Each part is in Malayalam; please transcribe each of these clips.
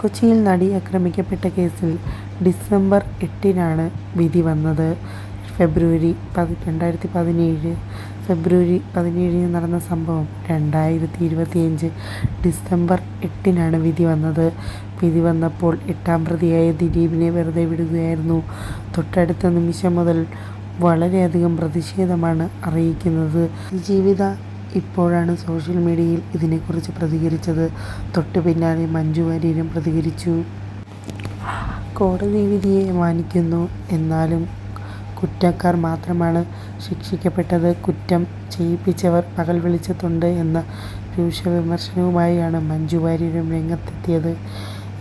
കൊച്ചിയിൽ നടി ആക്രമിക്കപ്പെട്ട കേസിൽ ഡിസംബർ എട്ടിനാണ് വിധി വന്നത്. ഫെബ്രുവരി പതി രണ്ടായിരത്തി പതിനേഴ് ഫെബ്രുവരി പതിനേഴിന് നടന്ന സംഭവം രണ്ടായിരത്തി ഇരുപത്തിയഞ്ച് ഡിസംബർ എട്ടിനാണ് വിധി വന്നത്. വിധി വന്നപ്പോൾ എട്ടാം പ്രതിയായ ദിലീപിനെ വെറുതെ വിടുകയായിരുന്നു. തൊട്ടടുത്ത നിമിഷം മുതൽ വളരെയധികം പ്രതിഷേധമാണ് അറിയിക്കുന്നത്. ജീവിത ഇപ്പോഴാണ് സോഷ്യൽ മീഡിയയിൽ ഇതിനെക്കുറിച്ച് പ്രതികരിച്ചത്. തൊട്ടു പിന്നാലെ മഞ്ജു വാര്യരും പ്രതികരിച്ചു. കോടതി വിധിയെ മാനിക്കുന്നു. എന്നാലും കുറ്റക്കാർ മാത്രമാണ് ശിക്ഷിക്കപ്പെട്ടത്. കുറ്റം ചെയ്യിപ്പിച്ചവർ പകൽ വെളിച്ചത്തുണ്ട് എന്ന രൂക്ഷ വിമർശനവുമായാണ് മഞ്ജു വാര്യരും രംഗത്തെത്തിയത്.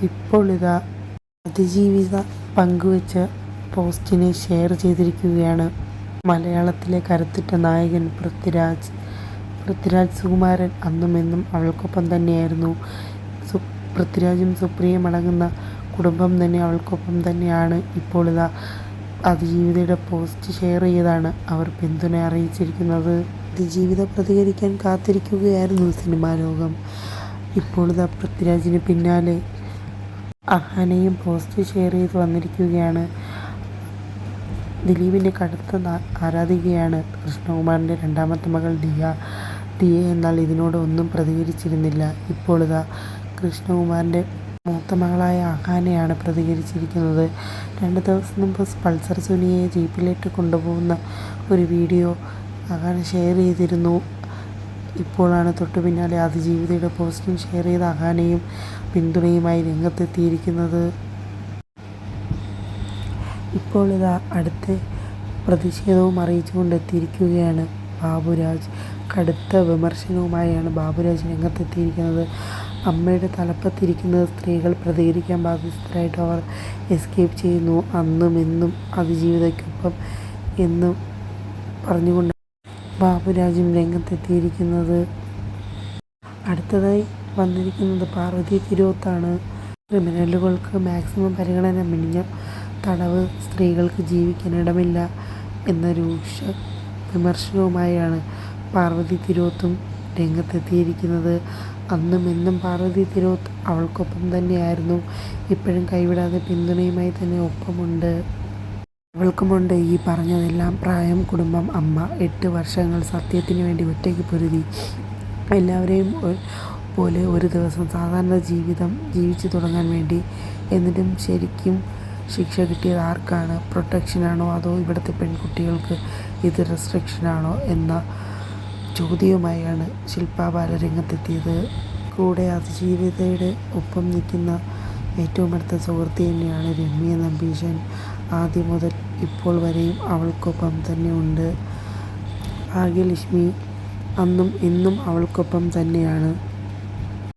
ഇപ്പോൾ ഇതാ അതിജീവിത പങ്കുവച്ച പോസ്റ്റിനെ ഷെയർ ചെയ്തിരിക്കുകയാണ്. മലയാളത്തിലെ കരുത്തുറ്റ നായകൻ പൃഥ്വിരാജ്. പൃഥ്വിരാജ് സുകുമാരൻ അന്നും എന്നും അവൾക്കൊപ്പം തന്നെയായിരുന്നു. സു പൃഥ്വിരാജും സുപ്രിയയും അടങ്ങുന്ന കുടുംബം തന്നെ അവൾക്കൊപ്പം തന്നെയാണ് ഇപ്പോൾ ഇതാ അതിജീവിതയുടെ പോസ്റ്റ് ഷെയർ ചെയ്താണ് അവർ പിന്തുണ അറിയിച്ചിരിക്കുന്നത്. അതിജീവിത പ്രതികരിക്കാൻ കാത്തിരിക്കുകയായിരുന്നു സിനിമാ ലോകം. ഇപ്പോൾ ഇതാ പൃഥ്വിരാജിന് പിന്നാലെ അഹാനയും പോസ്റ്റ് ഷെയർ ചെയ്ത് വന്നിരിക്കുകയാണ്. ദിലീപിന്റെ കടുത്ത ആരാധികയാണ് കൃഷ്ണകുമാറിന്റെ രണ്ടാമത്തെ മകൾ ദിയ. ദിയ എന്നാൽ ഇതിനോട് ഒന്നും പ്രതികരിച്ചിരുന്നില്ല. കൃഷ്ണകുമാറിന്റെ കൃഷ്ണകുമാറിന്റെ മൂത്ത മകളായ അഹാനയാണ് പ്രതികരിച്ചിരിക്കുന്നത്. രണ്ട് ദിവസം മുമ്പ് പൾസർ സുനിയെ ജീപ്പിലേക്ക് കൊണ്ടുപോകുന്ന ഒരു വീഡിയോ അഹാന ഷെയർ ചെയ്തിരുന്നു. ഇപ്പോഴാണ് തൊട്ടു പിന്നാലെ അതിജീവിതയുടെ പോസ്റ്റും ഷെയർ ചെയ്ത അഹാനയും പിന്തുണയുമായി രംഗത്തെത്തിയിരിക്കുന്നത്. ഇപ്പോൾ ഇതാ അടുത്ത പ്രതിഷേധവും അറിയിച്ചുകൊണ്ട് എത്തിയിരിക്കുകയാണ് ബാബുരാജ്. കടുത്ത വിമർശനവുമായാണ് ബാബുരാജ് രംഗത്തെത്തിയിരിക്കുന്നത്. അമ്മയുടെ തലപ്പത്തിരിക്കുന്ന സ്ത്രീകൾ പ്രതികരിക്കാൻ ബാധ്യസ്ഥരായിട്ട് അവർ എസ്കേപ്പ് ചെയ്യുന്നു. അന്നും എന്നും അതിജീവിതയ്ക്കൊപ്പം എന്നും പറഞ്ഞുകൊണ്ട് ബാബുരാജും രംഗത്തെത്തിയിരിക്കുന്നത്. അടുത്തതായി വന്നിരിക്കുന്നത് പാർവതി തിരുവത്താണ് ക്രിമിനലുകൾക്ക് മാക്സിമം പരിഗണന മിനിഞ്ഞ തടവ് സ്ത്രീകൾക്ക് ജീവിക്കാൻ ഇടമില്ല എന്ന രൂക്ഷ വിമർശനവുമായാണ് പാർവതി തിരുവത്തും രംഗത്തെത്തിയിരിക്കുന്നത്. അന്നും എന്നും പാർവതി തിരുവത്ത് അവൾക്കൊപ്പം തന്നെയായിരുന്നു. ഇപ്പോഴും കൈവിടാതെ പിന്തുണയുമായി തന്നെ ഒപ്പമുണ്ട്. അവൾക്കുമുണ്ട് ഈ പറഞ്ഞതെല്ലാം. പ്രായം കുടുംബം അമ്മ എട്ട് വർഷങ്ങൾ സത്യത്തിന് വേണ്ടി ഒറ്റയ്ക്ക് പൊരുതി. എല്ലാവരെയും പോലെ ഒരു ദിവസം സാധാരണ ജീവിതം ജീവിച്ചു തുടങ്ങാൻ വേണ്ടി എന്നിട്ടും ശരിക്കും ശിക്ഷ കിട്ടിയത് ആർക്കാണ്? പ്രൊട്ടക്ഷനാണോ അതോ ഇവിടുത്തെ പെൺകുട്ടികൾക്ക് ഇത് റെസ്ട്രിക്ഷനാണോ എന്ന ചോദ്യവുമായാണ് ശില്പ ബാല രംഗത്തെത്തിയത് കൂടെ അതിജീവിതയുടെ ഒപ്പം നിൽക്കുന്ന ഏറ്റവും അടുത്ത സുഹൃത്ത് തന്നെയാണ് രമ്യ നമ്പീശൻ. ആദ്യം മുതൽ ഇപ്പോൾ വരെയും അവൾക്കൊപ്പം തന്നെ ഉണ്ട്. ഭാഗ്യലക്ഷ്മി അന്നും ഇന്നും അവൾക്കൊപ്പം തന്നെയാണ്.